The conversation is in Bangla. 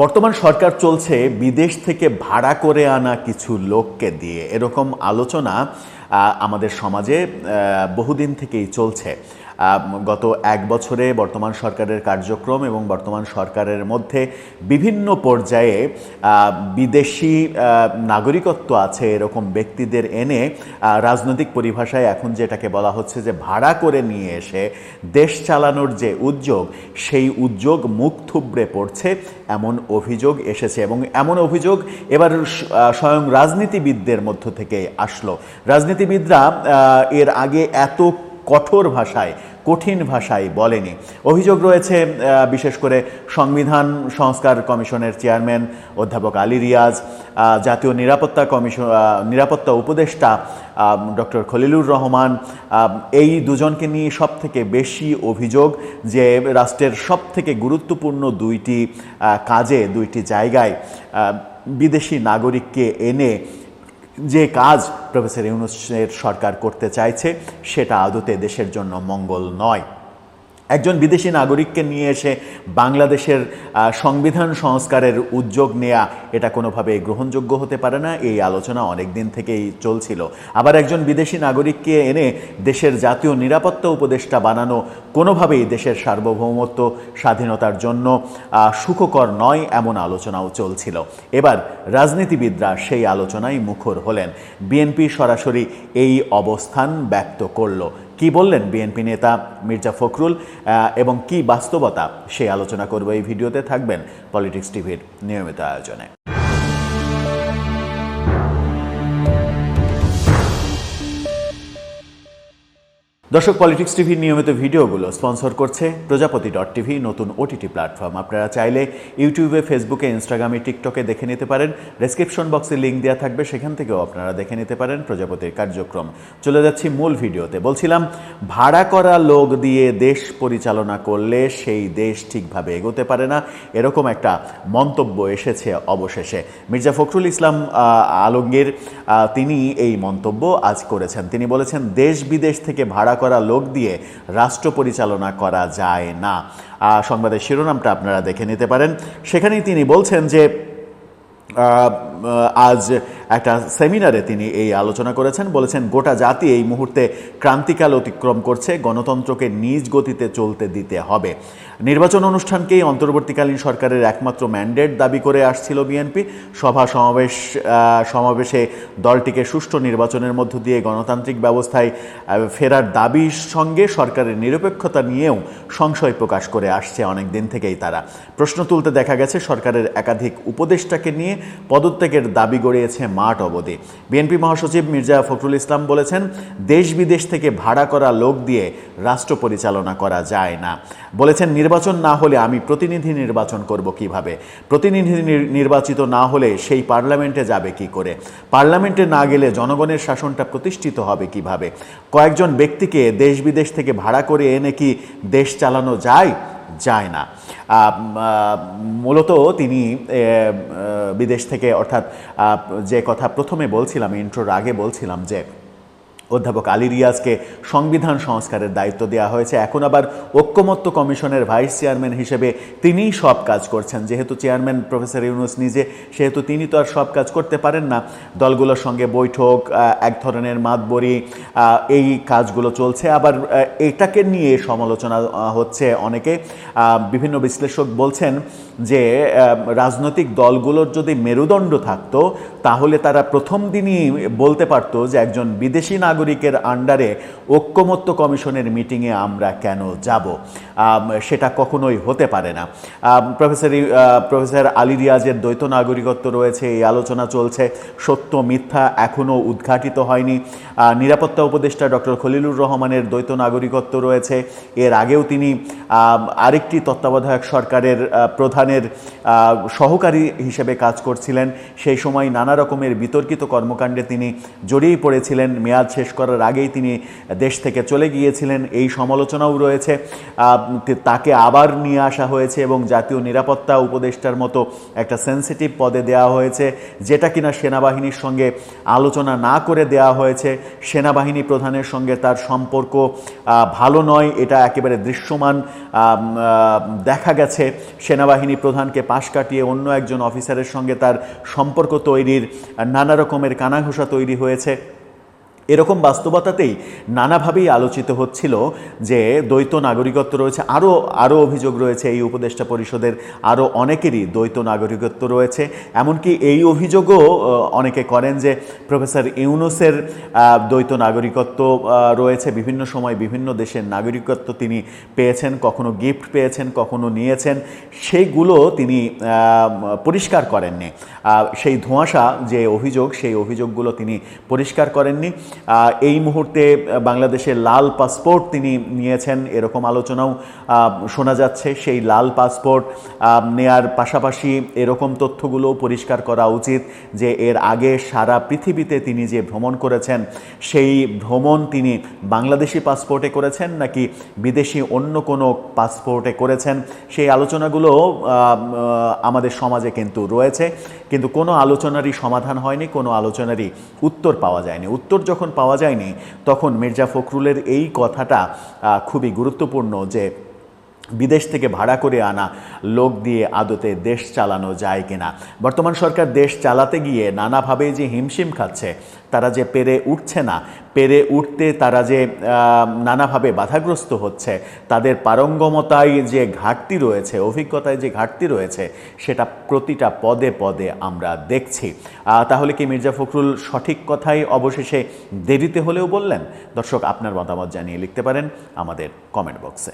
বর্তমান সরকার চলছে বিদেশ থেকে ভাড়া করে আনা কিছু লোককে দিয়ে। এরকম আলোচনা আমাদের সমাজে বহুদিন থেকেই চলছে। গত এক বছরে বর্তমান সরকারের কার্যক্রম এবং বর্তমান সরকারের মধ্যে বিভিন্ন পর্যায়ে বিদেশি নাগরিকত্ব আছে এরকম ব্যক্তিদের এনে রাজনৈতিক পরিভাষায় এখন যেটাকে বলা হচ্ছে যে ভাড়া করে নিয়ে এসে দেশ চালানোর যে উদ্যোগ, সেই উদ্যোগ মুখ থুবড়ে পড়ছে, এমন অভিযোগ এসেছে এবং এমন অভিযোগ এবার স্বয়ং রাজনীতিবিদদের মধ্য থেকে আসলো। রাজনীতিবিদরা এর আগে এত কঠোর ভাষায়, কঠিন ভাষায় বলেনি। অভিযোগ রয়েছে বিশেষ করে সংবিধান সংস্কার কমিশনের চেয়ারম্যান অধ্যাপক আলী রিয়াজ জাতীয় নিরাপত্তা কমিশন নিরাপত্তা উপদেষ্টা ডক্টর খলিলুর রহমান এই দুজনকে নিয়ে সব থেকে বেশি অভিযোগ যে রাষ্ট্রের সব থেকে গুরুত্বপূর্ণ দুইটি কাজে, দুইটি জায়গায় বিদেশি নাগরিককে এনে যে কাজ প্রফেসর ইউনুসের সরকার করতে চাইছে সেটা আদতে দেশের জন্য মঙ্গল নয়। একজন বিদেশি নাগরিককে নিয়ে এসে বাংলাদেশের সংবিধান সংস্কারের উদ্যোগ নেয়া এটা কোনোভাবে গ্রহণযোগ্য হতে পারে না? এই আলোচনা অনেক দিন থেকেই চলছিল। আবার একজন বিদেশি নাগরিককে এনে দেশের জাতীয় নিরাপত্তা উপদেষ্টা বানানো কোনোভাবেই দেশের সার্বভৌমত্ব, স্বাধীনতার জন্য সুখকর নয় এমন আলোচনাও চলছিল। এবার রাজনীতিবিদরা সেই আলোচনায় মুখর হলেন। বিএনপি সরাসরি এই অবস্থান ব্যক্ত করল। কি বললেন বিএনপি নেতা মির্জা ফখরুল এবং কি বাস্তবতা, সেই আলোচনা করব এই ভিডিওতে। থাকবেন পলিটিক্স টিভির নিয়মিত আয়োজনে। দর্শক পলিটিক্স টিভির নিয়মিত ভিডিওগুলো স্পন্সর করছে প্রজাপতি ডট টিভি নতুন ওটিটি প্ল্যাটফর্ম আপনারা চাইলে ইউটিউবে ফেসবুকে ইনস্টাগ্রামে টিকটকে দেখে নিতে পারেন। ডেসক্রিপশন বক্সে লিঙ্ক দেওয়া থাকবে, সেখান থেকেও আপনারা দেখে নিতে পারেন প্রজাপতির কার্যক্রম। চলে যাচ্ছি মূল ভিডিওতে। বলছিলাম, ভাড়া করা লোক দিয়ে দেশ পরিচালনা করলে সেই দেশ ঠিকভাবে এগোতে পারে না। এরকম একটা মন্তব্য এসেছে অবশেষে। মির্জা ফখরুল ইসলাম আলমগীর তিনি এই মন্তব্য আজ করেছেন। তিনি বলেছেন, দেশ বিদেশ থেকে ভাড়া করা লোক দিয়ে রাষ্ট্র পরিচালনা করা যায় না। সংবাদের শিরোনামটা আপনারা দেখে নিতে পারেন। সেখানেই তিনি বলছেন যে আজ একটা সেমিনারে তিনি এই আলোচনা করেছেন। বলেছেন, গোটা জাতি এই মুহূর্তে ক্রান্তিকাল অতিক্রম করছে, গণতন্ত্রকে নিজ গতিতে চলতে দিতে হবে। নির্বাচন অনুষ্ঠানকেই অন্তর্বর্তীকালীন সরকারের একমাত্র ম্যান্ডেট দাবি করে আসছিল বিএনপি। সভা সমাবেশ সমাবেশে দলটিকে সুষ্ঠু নির্বাচনের মধ্য দিয়ে গণতান্ত্রিক ব্যবস্থায় ফেরার দাবির সঙ্গে সরকারের নিরপেক্ষতা নিয়েও সংশয় প্রকাশ করে আসছে অনেক দিন থেকেই তারা। প্রশ্ন তুলতে দেখা গেছে, সরকারের একাধিক উপদেষ্টাকে নিয়ে পদত্যাগের দাবি গড়িয়েছে মাঠ অবধি। বিএনপি মহাসচিব মির্জা ফখরুল ইসলাম বলেছেন দেশ বিদেশ থেকে ভাড়া করা লোক দিয়ে রাষ্ট্র পরিচালনা করা যায় না। বলেছেন, নির্বাচন না হলে আমি প্রতিনিধি নির্বাচন করব কীভাবে? প্রতিনিধি নির্বাচিত না হলে সেই পার্লামেন্টে যাবে কি করে? পার্লামেন্টে না গেলে জনগণের শাসনটা প্রতিষ্ঠিত হবে কীভাবে? কয়েকজন ব্যক্তিকে দেশ বিদেশ থেকে ভাড়া করে এনে কি দেশ চালানো যায়? যায় না। মূলত তিনি বিদেশ থেকে অর্থাৎ যে কথা প্রথমে বলছিলাম ইন্ট্রোর আগে বলছিলাম যে অধ্যাপক আলী রিয়াজকে সংবিধান সংস্কারের দায়িত্ব দেওয়া হয়েছে। এখন আবার ঐক্যমত্য কমিশনের ভাইস চেয়ারম্যান হিসেবে তিনিই সব কাজ করছেন। যেহেতু চেয়ারম্যান প্রফেসর ইউনুস নিজে, সেহেতু তিনি তো আর সব কাজ করতে পারেন না। দলগুলোর সঙ্গে বৈঠক এক ধরনের মাতবরি এই কাজগুলো চলছে। আবার এটাকে নিয়ে সমালোচনা হচ্ছে অনেকে। বিভিন্ন বিশ্লেষক বলছেন যে রাজনৈতিক দলগুলোর যদি মেরুদণ্ড থাকতো, তাহলে তারা প্রথম দিনই বলতে পারতো যে একজন বিদেশি নাগরিকের আন্ডারে ঐক্যমত্য কমিশনের মিটিংয়ে আমরা কেন যাব? সেটা কখনোই হতে পারে না। প্রফেসর প্রফেসর আলী রিয়াজের দ্বৈত নাগরিকত্ব রয়েছে, এই আলোচনা চলছে। সত্য মিথ্যা এখনও উদ্ঘাটিত হয়নি। নিরাপত্তা উপদেষ্টা ডক্টর খলিলুর রহমানের দ্বৈত নাগরিকত্ব রয়েছে। এর আগেও তিনি আরেকটি তত্ত্বাবধায়ক সরকারের প্রধানের সহকারী হিসেবে কাজ করছিলেন। সেই সময় নানা রকমের বিতর্কিত কর্মকাণ্ডে তিনি জড়িয়ে পড়েছিলেন। মেয়াদ শেষ শেষ করার আগেই তিনি দেশ থেকে চলে গিয়েছিলেন। এই সমালোচনাও রয়েছে। তাকে আবার নিয়ে আসা হয়েছে এবং জাতীয় নিরাপত্তা উপদেষ্টার মতো একটা সেন্সিটিভ পদে দেওয়া হয়েছে, যেটা কিনা সেনাবাহিনীর সঙ্গে আলোচনা না করে দেওয়া হয়েছে। সেনাবাহিনী প্রধানের সঙ্গে তার সম্পর্ক ভালো নয়, এটা একেবারে দৃশ্যমান। দেখা গেছে, সেনাবাহিনী প্রধানকে পাশ কাটিয়ে অন্য একজন অফিসারের সঙ্গে তার সম্পর্ক তৈরির নানা রকমের কানাঘোষা তৈরি হয়েছে। এরকম বাস্তবতাতেই নানাভাবেই আলোচিত হচ্ছিল যে দ্বৈত নাগরিকত্ব রয়েছে আরও আরও অভিযোগ রয়েছে, এই উপদেষ্টা পরিষদের আরও অনেকেরই দ্বৈত নাগরিকত্ব রয়েছে। এমনকি এই অভিযোগও অনেকে করেন যে প্রফেসর ইউনুসের দ্বৈত নাগরিকত্ব রয়েছে। বিভিন্ন সময় বিভিন্ন দেশের নাগরিকত্ব তিনি পেয়েছেন, কখনো গিফট পেয়েছেন, কখনো নিয়েছেন। সেইগুলো তিনি পরিষ্কার করেননি। সেই ধোঁয়াশা যে অভিযোগ, সেই অভিযোগগুলো তিনি পরিষ্কার করেননি। এই মুহূর্তে বাংলাদেশের লাল পাসপোর্ট তিনি নিয়েছেন, এরকম আলোচনাও শোনা যাচ্ছে। সেই লাল পাসপোর্ট নেয়ার পাশাপাশি এরকম তথ্যগুলো পরিষ্কার করা উচিত যে এর আগে সারা পৃথিবীতে তিনি যে ভ্রমণ করেছেন, সেই ভ্রমণ তিনি বাংলাদেশি পাসপোর্টে করেছেন নাকি বিদেশি অন্য কোনো পাসপোর্টে করেছেন? সেই আলোচনাগুলো আমাদের সমাজে কিন্তু রয়েছে। কিন্তু কোনো আলোচনারই সমাধান হয়নি, কোনো আলোচনারই উত্তর পাওয়া যায়নি। উত্তর যখন পাওয়া যায়নি তখন মির্জা ফখরুলের এই কথাটা খুবই গুরুত্বপূর্ণ যে বিদেশ থেকে ভাড়া করে আনা লোক দিয়ে আদতে দেশ চালানো যায় কিনা। বর্তমান সরকার দেশ চালাতে গিয়ে নানাভাবে যে হিমশিম খাচ্ছে, তারা যে পেরে উঠছে না, পেরে উঠতে তারা যে নানাভাবে বাধাগ্রস্ত হচ্ছে, তাদের পারঙ্গমতায় যে ঘাটতি রয়েছে, অভিজ্ঞতায় যে ঘাটতি রয়েছে, সেটা প্রতিটা পদে পদে আমরা দেখছি। তাহলে কি মির্জা ফখরুল সঠিক কথাই অবশেষে দেরিতে হলেও বললেন? দর্শক, আপনার মতামত জানিয়ে লিখতে পারেন আমাদের কমেন্ট বক্সে।